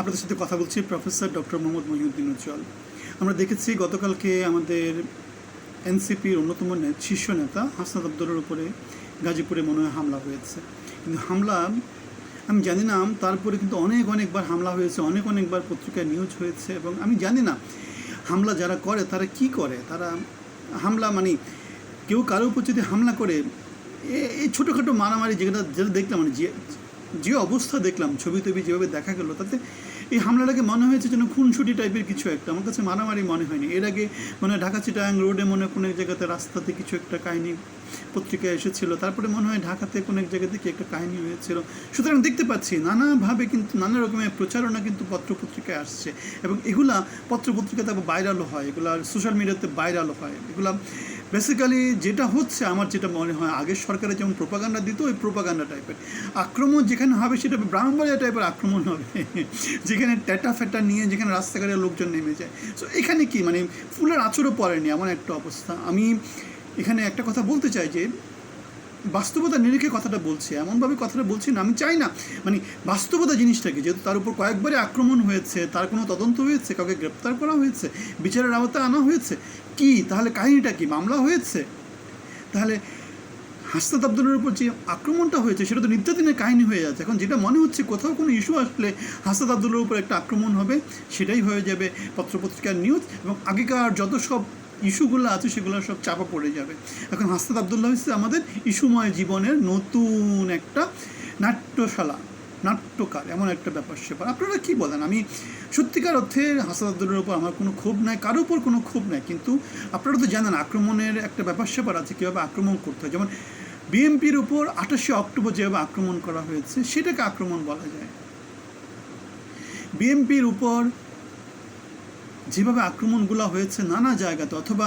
আপনাদের সাথে কথা বলছি প্রফেসর ডক্টর মোহাম্মদ মহিউদ্দিন উজ্জ্বল। আমরা দেখেছি গতকালকে আমাদের এনসিপির অন্যতম শীর্ষ নেতা হাসনাত আব্দুলের উপরে গাজীপুরে মনে হয় হামলা হয়েছে। কিন্তু হামলা, আমি জানি না, তারপরে কিন্তু অনেক অনেকবার হামলা হয়েছে, অনেক অনেকবার পত্রিকায় নিউজ হয়েছে এবং আমি জানি না হামলা যারা করে, তারা কি করে? তারা হামলা মানে কেউ কারোর উপর যদি হামলা করে এই ছোটোখাটো মারামারি যেটা যেটা দেখলাম মানে যে অবস্থা দেখলাম, ছবি টবি যেভাবে দেখা গেলো, তাতে এই হামলাটাকে মনে হয়েছে যেন খুনসুটি টাইপের কিছু একটা। আমার কাছে মারামারি মনে হয়নি। এর আগে মানে ঢাকা চিটাং রোডে মনে কোনো এক জায়গাতে রাস্তাতে কিছু একটা কাহিনী পত্রিকায় এসেছিল। তারপরে মনে হয় ঢাকাতে কোনো এক জায়গাতে কি একটা কাহিনী হয়েছিল। সুতরাং দেখতে পাচ্ছি, নানাভাবে কিন্তু নানা রকমের প্রচারণা কিন্তু পত্র পত্রিকায় আসছে। এবং এগুলা পত্র পত্রিকাতে আবার ভাইরালও হয়। এগুলা সোশ্যাল মিডিয়াতে ভাইরালও হয়। এগুলা বেসিক্যালি যেটা হচ্ছে, আমার যেটা মনে হয় আগের সরকারে যেমন প্রোপাগান্ডা দিত, ওই প্রোপাগান্ডা টাইপের আক্রমণ যেখানে হবে, সেটা ব্রাহ্মণবাড়িয়া টাইপের আক্রমণ হবে। যেখানে ট্যাটা ফ্যাটা নিয়ে, যেখানে রাস্তাঘাটে লোকজন নেমে যায়। সো এখানে কি? মানে ফুলের আচরও পড়েনি, এমন একটা অবস্থা। আমি এখানে একটা কথা বলতে চাই যে বাস্তবতা নিরিখে কথাটা বলছি, এমনভাবে কথাটা বলছি না, আমি চাই না মানে বাস্তবতা জিনিসটাকে, যেহেতু তার উপর কয়েকবারে আক্রমণ হয়েছে, তার কোনো তদন্ত হয়েছে, কাউকে গ্রেপ্তার করা হয়েছে, বিচারের আওতায় আনা হয়েছে, কি? তাহলে কাহিনীটা কি? মামলা হয়েছে? তাহলে হাসনাত আব্দুলের উপর যে আক্রমণটা হয়েছে, সেটা তো নিত্যদিনের কাহিনী হয়ে যাচ্ছে। এখন যেটা মনে হচ্ছে, কোথাও কোনো ইস্যু আসলে হাসনাত আব্দুলের উপর একটা আক্রমণ হবে, সেটাই হয়ে যাবে পত্রপত্রিকার নিউজ এবং আগেকার যত সব ইস্যুগুলো আছে, সেগুলো সব চাপা পড়ে যাবে। এখন হাসনাত আবদুল্লাহ হচ্ছে আমাদের ইস্যুময় জীবনের নতুন একটা নাট্যশালা, নাট্যকার, এমন একটা ব্যাপার স্যাপার আপনারা কি বলেন? আমি সত্যিকার অর্থে হাসান আব্দুলের উপর আমার কোনো ক্ষোভ নাই, কারোর উপর কোনো ক্ষোভ নাই, কিন্তু আপনারা তো জানেন আক্রমণের একটা ব্যাপার সেপার আছে, কীভাবে আক্রমণ করতে হয়। যেমন বিএনপির উপর আঠাশে অক্টোবর যেভাবে আক্রমণ করা হয়েছে, সেটাকে আক্রমণ বলা যায়। বিএনপির উপর যেভাবে আক্রমণগুলো হয়েছে নানা জায়গাতে, অথবা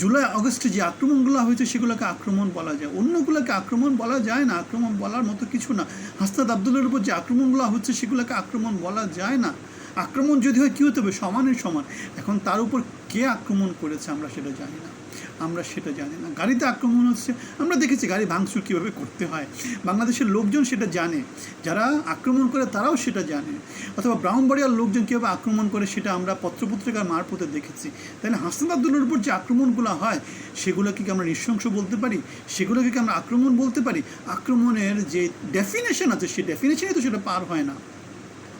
জুলাই অগস্টে যে আক্রমণগুলো হয়েছে সেগুলোকে আক্রমণ বলা যায়। অন্যগুলোকে আক্রমণ বলা যায় না, আক্রমণ বলার মতো কিছু না। হাস্তাদ আব্দুলের উপর যে আক্রমণগুলো হচ্ছে সেগুলোকে আক্রমণ বলা যায় না। আক্রমণ যদি হয় কী হতে হবে সমানের সমান। এখন তার উপর কে আক্রমণ করেছে আমরা সেটা জানি না। আমরা সেটা জানি না। গাড়িতে আক্রমণ হচ্ছে, আমরা দেখেছি গাড়ি ভাঙচুর কীভাবে করতে হয়। বাংলাদেশের লোকজন সেটা জানে। যারা আক্রমণ করে তারাও সেটা জানে। অথবা ব্রাহ্মণবাড়িয়ার লোকজন কীভাবে আক্রমণ করে সেটা আমরা পত্রপত্রিকার মারফতে দেখেছি। তাহলে আব্দুল্লোর উপর যে আক্রমণগুলো হয়, সেগুলোকে কি আমরা নৃশংস বলতে পারি? সেগুলোকে কি আমরা আক্রমণ বলতে পারি? আক্রমণের যে ডেফিনেশন আছে, সেই ডেফিনেশনই তো সেটা পার হয় না।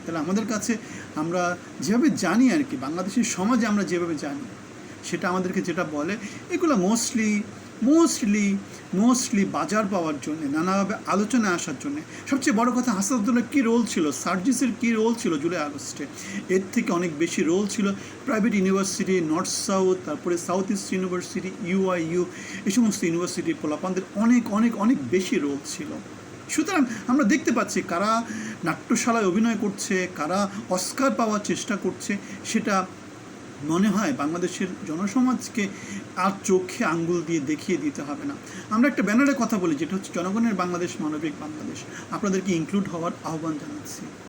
তাহলে আমাদের কাছে আমরা যেভাবে জানি আর কি, বাংলাদেশের সমাজে আমরা যেভাবে জানি, সেটা আমাদেরকে যেটা বলে, এগুলো মোস্টলি মোস্টলি মোস্টলি বাজার পাওয়ার জন্য, নানাভাবে আলোচনায় আসার জন্য। সবচেয়ে বড় কথা, হাসাদুল্লাহ কী রোল ছিল? সার্জিসের কী রোল ছিল জুলাই আগস্টে? এর থেকে অনেক বেশি রোল ছিল প্রাইভেট ইউনিভার্সিটি নর্থ সাউথ তারপরে সাউথ ইস্ট ইউনিভার্সিটি ইউআইইউ এই সমস্ত ইউনিভার্সিটির পোলাপানদের অনেক অনেক অনেক বেশি রোল ছিল। সুতরাং আমরা দেখতে পাচ্ছি কারা নাট্যশালায় অভিনয় করছে, কারা অস্কার পাওয়ার চেষ্টা করছে, সেটা মনে হয় বাংলাদেশের জনসমাজকে আর চোখে আঙ্গুল দিয়ে দেখিয়ে দিতে হবে না। আমরা একটা ব্যানারে কথা বলি, যেটা হচ্ছে জনগণের বাংলাদেশ, মানবিক বাংলাদেশ। আপনাদেরকে ইনক্লুড হওয়ার আহ্বান জানাচ্ছি।